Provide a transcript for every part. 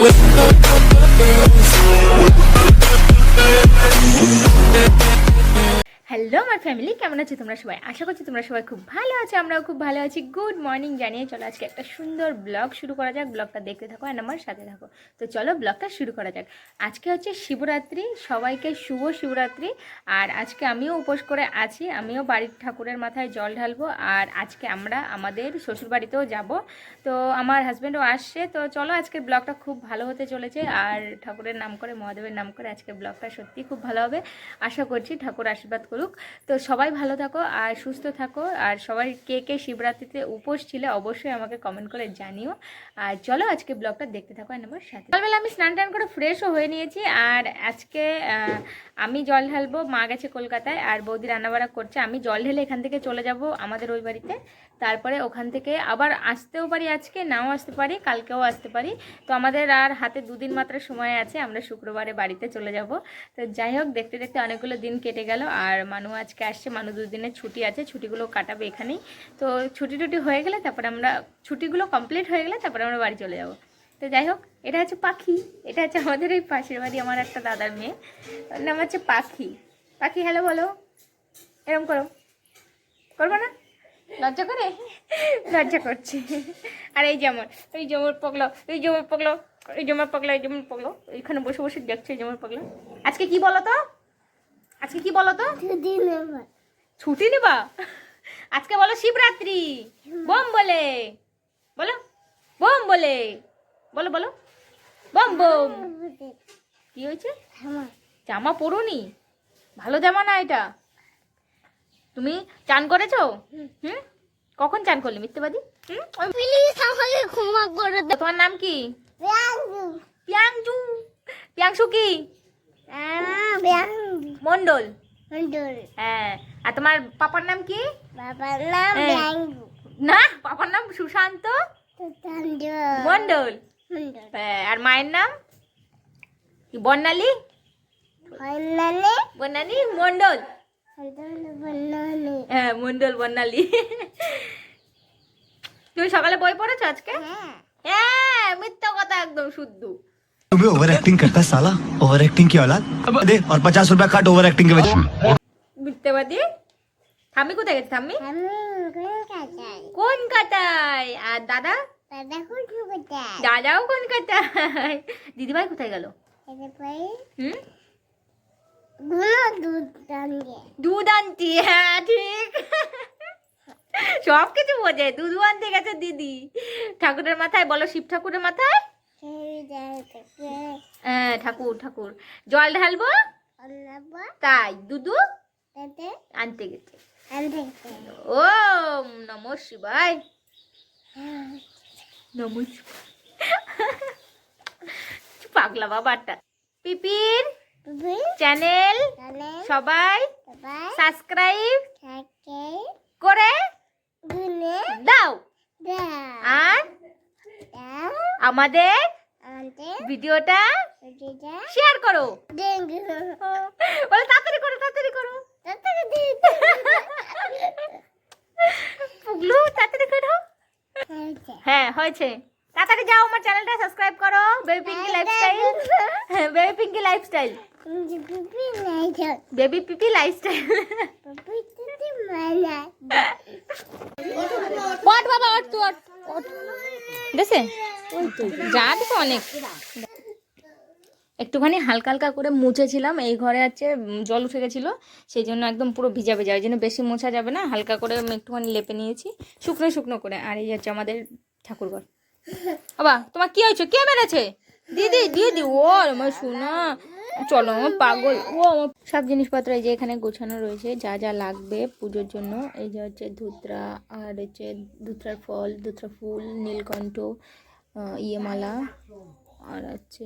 with hello আমার family, কেমন আছো তোমরা সবাই? আশা করছি তোমরা সবাই খুব ভালো আছো, আমরাও খুব ভালো আছি। গুড মর্নিং জানিয়ে চলো আজকে একটা সুন্দর ব্লগ শুরু করা যাক। ব্লগটা দেখতে থাকো আর আমার সাথে থাকো। তো চলো ব্লগটা শুরু করা যাক। আজকে হচ্ছে শিবরাত্রি, সবাইকে শুভ শিবরাত্রি। আর আজকে আমিও উপোস করে আছি, আমিও বাড়ির ঠাকুরের মাথায় জল ঢালবো। আর আজকে আমরা আমাদের শ্বশুরবাড়িতেও যাব। তো আমার হাজব্যান্ডও আসছে। তো চলো আজকের ব্লগটা খুব ভালো হতে চলেছে। আর ঠাকুরের নাম করে, মহাদেবের নাম করে আজকের ব্লগটা সত্যি খুব ভালো হবে। আশা করছি ঠাকুর আশীর্বাদ করুক। তো সবাই ভালো থাকো আর সুস্থ থাকো। আর সবাই কে কে শিবরাত্রিতে উপোস ছিল অবশ্যই আমাকে কমেন্ট করে জানিও। আর চলো আজকে ব্লগটা দেখতে থাকো আমার সাথে। সকালবেলা আমি স্নান টান করে ফ্রেশও হয়ে নিয়েছি আর আজকে আমি জল ঢালবো মা গেছে কলকাতায় আর বৌদি রান্নাবাড়া করছে। আমি জল ঢেলে এখান থেকে চলে যাব আমাদের ওই বাড়িতে। তারপরে ওখান থেকে আবার আসতেও পারি আজকে, নাও আসতে পারি, কালকেও আসতে পারি। তো আমাদের আর হাতে দুদিন মাত্র সময় আছে, আমরা শুক্রবারে বাড়িতে চলে যাব। তো যাই হোক, দেখতে দেখতে অনেকগুলো দিন কেটে গেল। আর মানু আজকে আসছে, মানু দুদিনের ছুটি আছে, ছুটিগুলো কাটাবে এখানেই। তো ছুটি টুটি হয়ে গেলে তারপরে আমরা, ছুটিগুলো কমপ্লিট হয়ে গেলে তারপরে আমরা বাড়ি চলে যাব। তো যাই হোক, এটা হচ্ছে পাখি, এটা হচ্ছে আমাদের এই পাশের বাড়ি, আমার একটা দাদার মেয়ে। নাম হচ্ছে পাখি। পাখি, হ্যালো বলো। এরম করো। করব না? লজ্জা করে? লজ্জা করছে। আর এই যেমন এই যেমন পগলো এই যেমন পগলো এই যেমন পগলো এই যেমন পগলো এইখানে বসে বসে দেখছে এই যেমন পগলো। আজকে কি বলো তো? আজকে কি বলো তো? ছুটি নিবা। আজকে বলো শিবরাত্রি। বোম বলে। বলো? বোম বলে। বলো বলো। বোম বোম। কি হয়েছে? জামা পরুনি? ভালো জামা না এটা? তুমি চান করেছ? হুম। কখন চান করলে মিথ্যেবাদী? প্লিজ আমাকে ক্ষমা করে দাও। তোমার নাম কি? পিয়াংজু পিয়াংশু কি? মন্ডল হ্যাঁ। আর তোমার পাপার নাম কি? বাবার নাম হ্যাঁ। না পাপার নাম সুশান্ত। মন্ডল হ্যাঁ, আর মায়ের নাম? কি বর্ণালী? বর্ণালী। মন্ডল হ্যাঁ মন্ডল বর্ণালী তুমি সকালে বই পড়েছো আজকে হ্যাঁ হ্যাঁ মিথ্যা কথা একদম শুদ্ধ तुम्हें ओवर एक्टिंग करता है साला ओवर एक्टिंग की औलाद अब दे और पचास रुपया काट ओवर एक्टिंग के वजह মিথ্যাবাদী থাম্মি কোথায় গেছে থাম্মি আমি কলকাতায় কোন কাতায় আর দাদা দাদা কলকাতায় দাদাও কোন কাতায় দিদিভাই কোথায় গেল এরপরে হুম গুলো দুধ আনতি হ্যাঁ ঠিক। সব কিছু বোঝে। দুধ আনতে গেছে দিদি। ঠাকুরের মাথায় বলো শিব ঠাকুরের মাথায়? হ্যাঁ ঠাকুর ঠাকুর। জল ঢালবো? তাই দুধু? আনতে গেছে। ও নম শিবায়। নম পাগলা বাবাটা। পিপির চ্যানেল সবাই সাবস্ক্রাইব করে দাও। আর আমাদের ভিডিওটা শেয়ার করো। বলে তাড়াতাড়ি করো তাড়াতাড়ি করো। পুগলু তাড়াতাড়ি করো। হ্যাঁ হয়েছে। তাড়াতাড়ি যাও আমার চ্যানেলটা সাবস্ক্রাইব করো। Baby Pinky lifestyle baby Pinky lifestyle baby Pipi lifestyle Pipi তুই মানা ওট বাবা ওট তুই ওট ওট দেশে অনেক। একটুখানি হালকা হালকা করে মুছেছিলাম। এই ঘরে আছে জল উঠে গেছিল। সেই জন্য একদম পুরো ভিজা ভিজা। ওই জন্য বেশি মোছা যাবে না। হালকা করে আমি একটুখানি লেপে নিয়েছি। শুকনো শুকনো করে। আর এই হচ্ছে আমাদের ঠাকুরঘর। বাবা তোমার কি হয়েছে? কে মেরেছে? দিদি দিদি ও আমার শোনা চলো আমার পাগল। ও আমার সব জিনিসপত্র এই যে এখানে গোছানো রয়েছে যা যা লাগবে পুজোর জন্য। এই যে হচ্ছে ধুতরা আর হচ্ছে ধুতরার ফল ধুতরা ফুল নীলকণ্ঠ আহ, ইয়েমালা আর হচ্ছে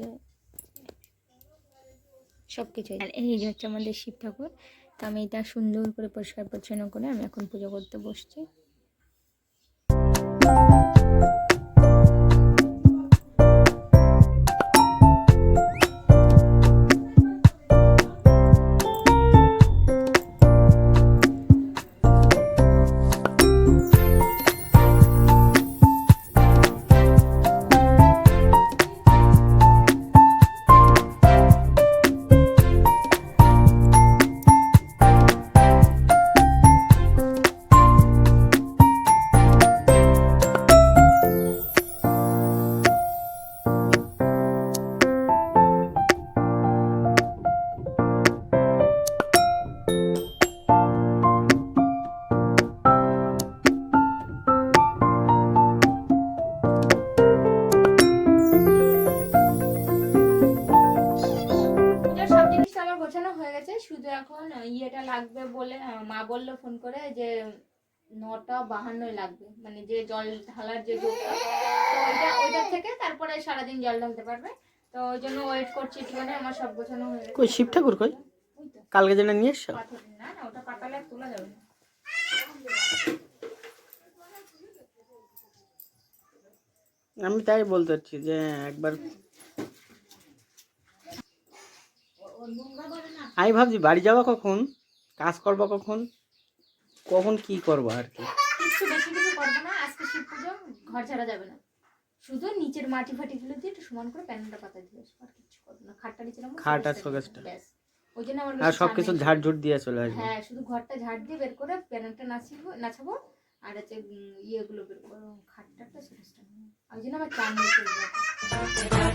সব কিছুই আর এই যে হচ্ছে আমাদের শিব ঠাকুর। তো আমি এটা সুন্দর করে পরিষ্কার পরিচ্ছন্ন করে আমি এখন পুজো করতে বসছি। গেছে শুধু এখন ইয়েটা লাগবে বলে মা বলল ফোন করে যে নটা বাহান্ন লাগবে। মানে যে জল ঢালার যে ওইটা ওইটার থেকে তারপরে সারাদিন জল ঢালতে পারবে। তো ওই জন্য ওয়েট করছি একটুখানি মানে আমার সব গোছানো হয়ে কই শিব ঠাকুর কই? কালকে যেটা নিয়ে এসছো? না না ওটা পাতালে তোলা যাবে আমি তাই বলতে চাচ্ছি যে একবার আমি ভাবছি বাড়ি যাওয়া কখন? কাজ করব কখন? কখন কি করব আর কি? কিছু বেশি কিছু করব না আজকে শিব পুজো ঘর ছাড়া যাবে না। শুধু নিচের মাটি ফাটি গুলো দিয়ে একটু সমান করে প্যানেলটা পাতা দিয়ে আসব আর কিছু করব না। খাটটা নিচে নামাবো, খাট আর শোকেসটা। ওই জন্য আমার আর সব কিছু ঝাড় ঝুট দিয়ে চলে আসবে। হ্যাঁ শুধু ঘরটা ঝাড় দিয়ে বের করে প্যানেলটা নাচিবো নাচাবো আর হচ্ছে উম, ইয়েগুলো বের করব খাটটা শোকেসটা ওই জন্য আমার চান নেই চলবে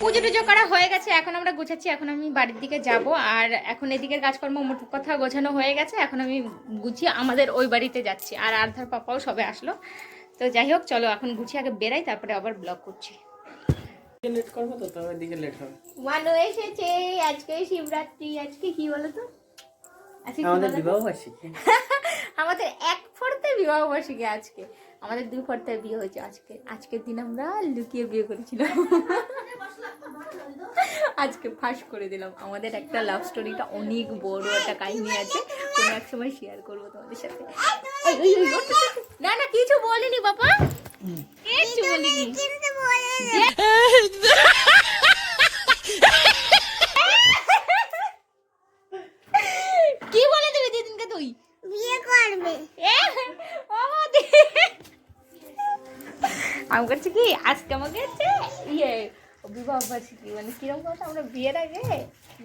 পুজো টুজো করা হয়ে গেছে এখন আমরা গোছাচ্ছি এখন আমি বাড়ির দিকে যাব আর এখন এদিকের কাজকর্ম মোট কথা গোছানো হয়ে গেছে এখন আমি গুছিয়ে আমাদের ওই বাড়িতে যাচ্ছি আর আর্ধার পাপাও সবে আসলো। তো যাই হোক চলো এখন গুছিয়ে আগে বেরাই তারপরে আবার ব্লগ করছি। লেট করব তো তো ওইদিকে লেট হবে। মানু এসেছে আজকে শিবরাত্রি আজকে কি বলো তো? আজকে আমাদের বিবাহ বার্ষিকী আমাদের এক ফোর্থে বিবাহ বার্ষিকী আজকে। আমাদের দুই ফটায় বিয়ে হয়েছে আজকে। আজকের দিন আমরা লুকিয়ে বিয়ে করেছিলাম। আজকে ফাঁস করে দিলাম। আমাদের একটা লাভ স্টোরিটা অনেক বড় একটা কাহিনী আছে। কোনো এক সময় শেয়ার করব তোমাদের সাথে। না না কিছু বলিনি বাবা। কিছু বলিনি কিন্তু বলে কি বলে দিবি দিদিনকে তুই বিয়ে করবে এ, বাবা দি। আমি করছি কি? আজকে আমাকে ইয়ে বিবাহ বার্ষিকী মানে কীরকম কথা? আমরা বিয়ের আগে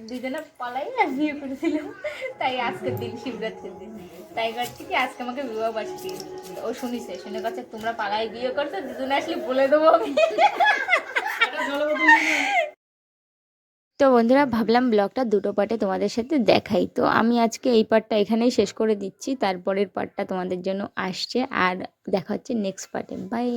দুজনে পালাই আর বিয়ে করেছিলাম তাই আজকের দিন শিবরাত্রির দিন। তাই করছি কি, আজকে আমাকে বিবাহ বার্ষিকী ও শুনিছে শুনে কাছে তোমরা পালাই বিয়ে করছ, দুজনে আসলে বলে দেবো তো বন্ধুরা, ভাবলাম ব্লগটা দুটো পার্টে তোমাদের সাথে দেখাই। তো আমি আজকে এই পার্টটা এখানেই শেষ করে দিচ্ছি। তারপরের পার্টটা তোমাদের জন্য আসছে। আর দেখা হচ্ছে নেক্সট পার্টে। বাই